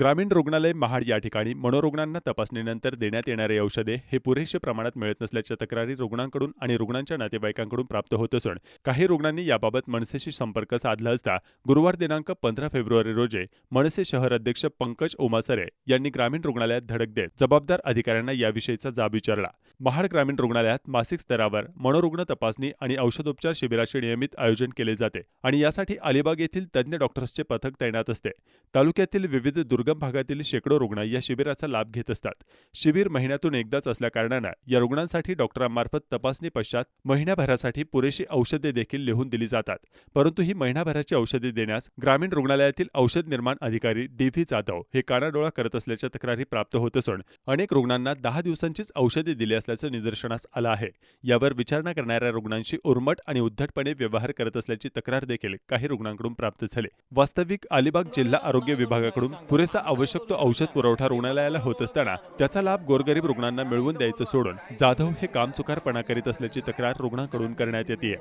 ग्रामीण रुग्णालय महाड या ठिकाणी मनोरुग्णांना तपासणीनंतर देण्यात येणारे औषधे हे पुरेशा प्रमाणात मिळत नसल्याच्या तक्रारी रुग्णांकडून आणि रुग्णांच्या नातेवाईकांकडून प्राप्त होत असून काही रुग्णांनी याबाबत मनसेशी संपर्क साधला असता गुरुवार दिनांक पंधरा फेब्रुवारी रोजी मनसे शहर अध्यक्ष पंकज ओमासरे यांनी ग्रामीण रुग्णालयात धडक देत जबाबदार अधिकाऱ्यांना याविषयीचा जाब विचारला. महाड ग्रामीण रुग्णालयात मासिक स्तरावर मनोरुग्ण तपासणी आणि औषधोपचार शिबिराचे नियमित आयोजन केले जाते आणि यासाठी अलिबाग येथील तज्ज्ञ डॉक्टर्सचे पथक तैनात असते. तालुक्यातील विविध दुर्ग दुर्गम भागातील शेकडो रुग्ण या शिबिराचा लाभ घेत असतात. शिबिर महिन्यातून एकदाच असल्याकारणानं या रुग्णांसाठी डॉक्टरांमार्फत तपासणी पश्चात महिन्याभरासाठी पुरेशी औषधे देखील लिहून दिली जातात. परंतु ही महिनाभराची औषधे देण्यास ग्रामीण रुग्णालयातील औषध निर्माण अधिकारी डी व्ही जाधव हे कानाडोळा करत असल्याच्या तक्रारी प्राप्त होत असून अनेक रुग्णांना दहा दिवसांचीच औषधे दिली असल्याचं निदर्शनास आलं आहे. यावर विचारणा करणाऱ्या रुग्णांशी उर्मट आणि उद्धटपणे व्यवहार करत असल्याची तक्रार देखील काही रुग्णांकडून प्राप्त झाली. वास्तविक अलिबाग जिल्हा आरोग्य विभागाकडून पुरेसे आवश्यक तो औषध पुरवठा रुग्णालयाला होत असताना त्याचा लाभ गोरगरीब रुग्णांना मिळवून द्यायचं सोडून जाधव हे कामचुकारपणा करीत असल्याची तक्रार रुग्णांकडून करण्यात येते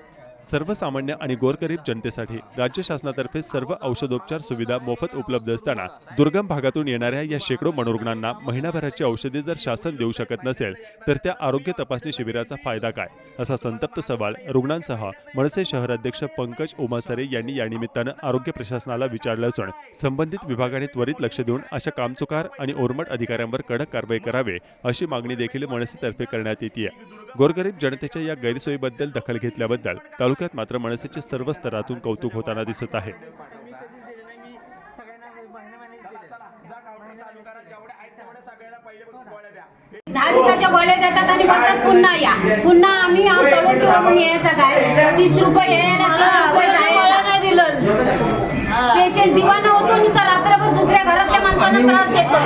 सर्वसामान्य आणि गोरगरीब जनतेसाठी राज्य शासनातर्फे सर्व औषधोपचार सुविधा मोफत उपलब्ध असताना दुर्गम भागातून येणाऱ्या या शेकडो मनोरुग्णांना महिनाभराची औषधे जर शासन देऊ शकत नसेल तर त्या आरोग्य तपासणी शिबिराचा फायदा काय? असा संतप्त सवाल रुग्णांसह मनसे शहर अध्यक्ष पंकज ओमासरे यांनी या निमित्तानं आरोग्य प्रशासनाला विचारलं असून संबंधित विभागाने त्वरित लक्ष देऊन अशा कामचुकार आणि ओरमट अधिकाऱ्यांवर कडक कारवाई करावे अशी मागणी देखील मनसेतर्फे करण्यात येते गोरगरीब जनतेच्या या गैरसोयीबद्दल दखल घेतल्याबद्दल तालुक्यात मात्र मनसेचे सर्व स्तरातून कौतुक होताना दिसत आहे. दहा दिवसाच्या गोळ्या देतात आणि म्हणतात पुन्हा या. पुन्हा आम्ही तळोशीवरून यायचं काय? तीस रुपये यायला तीस रुपये जायला. नाही दिलं. पेशंट दिवाना होतो नुसता रात्रभर दुसऱ्या घरातल्या माणसांना त्रास देतो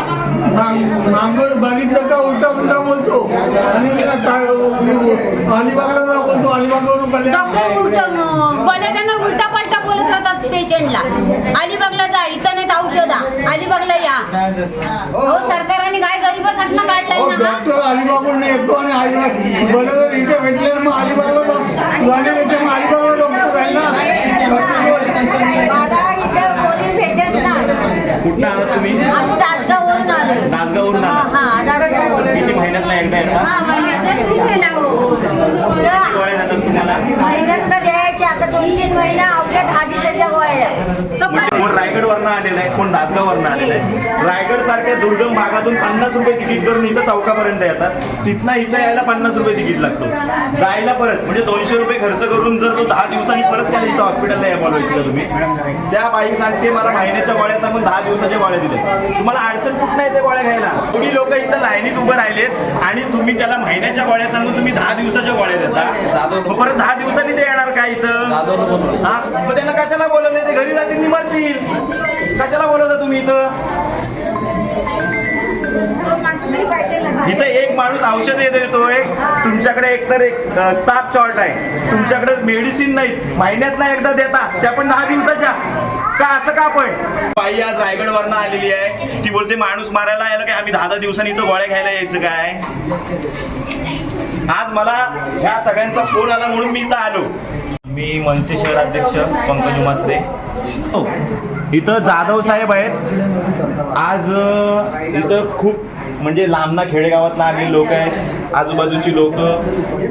मागं बघितलं का उलटा उलटा बोलतो आणि अलिबागला जा बोलतो अलिबागवरून कल्याण डॉक्टर उलट पलटा बोलत राहतात पेशंटला. अलिबागला जा इथं नाही तर औषधा. अलिबागला या. हो सरकारने काय गरीबासाठी काढलाय ना? हा? डॉक्टर अलिबागवरून येतो आणि अलिबाग इथे भेटले मग अलिबागला जाऊ. मग अलिबागला डॉक्टर जाईल ना? मला इथं कोणी भेटत नाही. कुठं आहात तुम्ही? आम्ही तासगाववरून आलो. हा हा. किती महिन्यातला एकदा येतात हा महिन्यात मी गेला हो. किती गोळ्या देतात तुम्हाला महिन्यातनं द्यायचे आता दोन तीन महिना अवघ्या दहा दिवसाच्या गोळ्या कोण रायगड वरनं आलेलं आहे कोण नासगाव वरनं आलेलं आहे? रायगड सारख्या दुर्गम भागातून पन्नास रुपये तिकीट करून इथं चौकापर्यंत येतात. तिथनं इथं यायला पन्नास रुपये तिकीट लागतो. जायला परत म्हणजे दोनशे रुपये खर्च करून जर तो दहा दिवसांनी परत त्याला इथं हॉस्पिटलला या बोलवायची का तुम्ही? त्या बाई सांगते मला महिन्याच्या गोळ्या सांगून दहा दिवसाच्या गोळ्या दिल्या. तुम्हाला अडचण कुठं नाही ते गोळ्या घ्यायला? तुम्ही लोक इथं लाईनीत उभं राहिलेत आणि तुम्ही त्याला महिन्याच्या गोळ्या सांगून तुम्ही दहा दिवसाच्या गोळ्या देता. परत दहा दिवसांनी ते येणार का इथं? हा मग त्यांना कशाला बोलवले ते घरी जातील निमरतील कशाला बोलवता तुम्ही इथं? इथं एक माणूस औषध येत येतोय तुमच्याकडे एकतर एक स्टाफ शॉर्ट आहे. तुमच्याकडे मेडिसिन नाही महिन्यात ना एकदा देता त्या पण दहा दिवसाच्या. का असं का पण? बाई आज रायगड वरनं आलेली आहे. ती बोलते माणूस मारायला यायला काय? आम्ही दहा दहा दिवसांनी इथं गोळ्या घ्यायला यायचं काय? आज मला ह्या सगळ्यांचा फोन आला म्हणून मी इथं आलो. मी मनसे शहर अध्यक्ष पंकज उमासरे हो. इथं जाधव साहेब आहेत. आज इथं खूप म्हणजे लांबना खेडेगावातनं आलेली लोक आहेत. आजूबाजूची लोक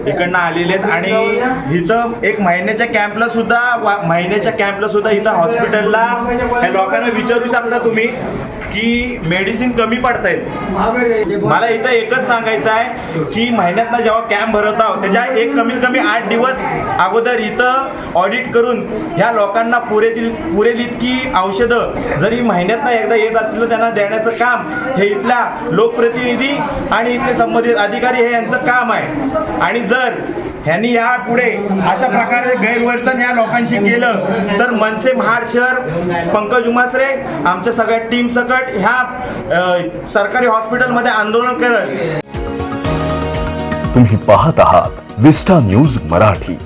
इकडनं आलेले आहेत. आणि इथं एक महिन्याच्या कॅम्पला सुद्धा वा- महिन्याच्या कॅम्पला सुद्धा इथं हॉस्पिटलला या लोकांना विचारू शकता तुम्ही की मेडिसिन कमी पडतायत मला इथं एकच सांगायचं आहे की महिन्यातला जेव्हा कॅम्प भरत आहोत त्याच्या एक कमीत कमी आठ दिवस अगोदर इथं ऑडिट करून ह्या लोकांना पुरेतील पुरेल इतकी औषधं जरी महिन्यातनं एकदा येत असलं त्यांना देण्याचं काम हे इथल्या लोकप्रतिनिधी आणि इथले संबंधित अधिकारी हे यांचं काम आहे. आणि जर ह्यांनी या पुढे अशा प्रकारे गैरवर्तन या लोकांशी केलं तर मनसे महाड शहर पंकज उमासरे आमच्या सगळ्या टीम सकट ह्या सरकारी हॉस्पिटलमध्ये आंदोलन करत तुम्ही पाहत आहात विस्टा न्यूज मराठी.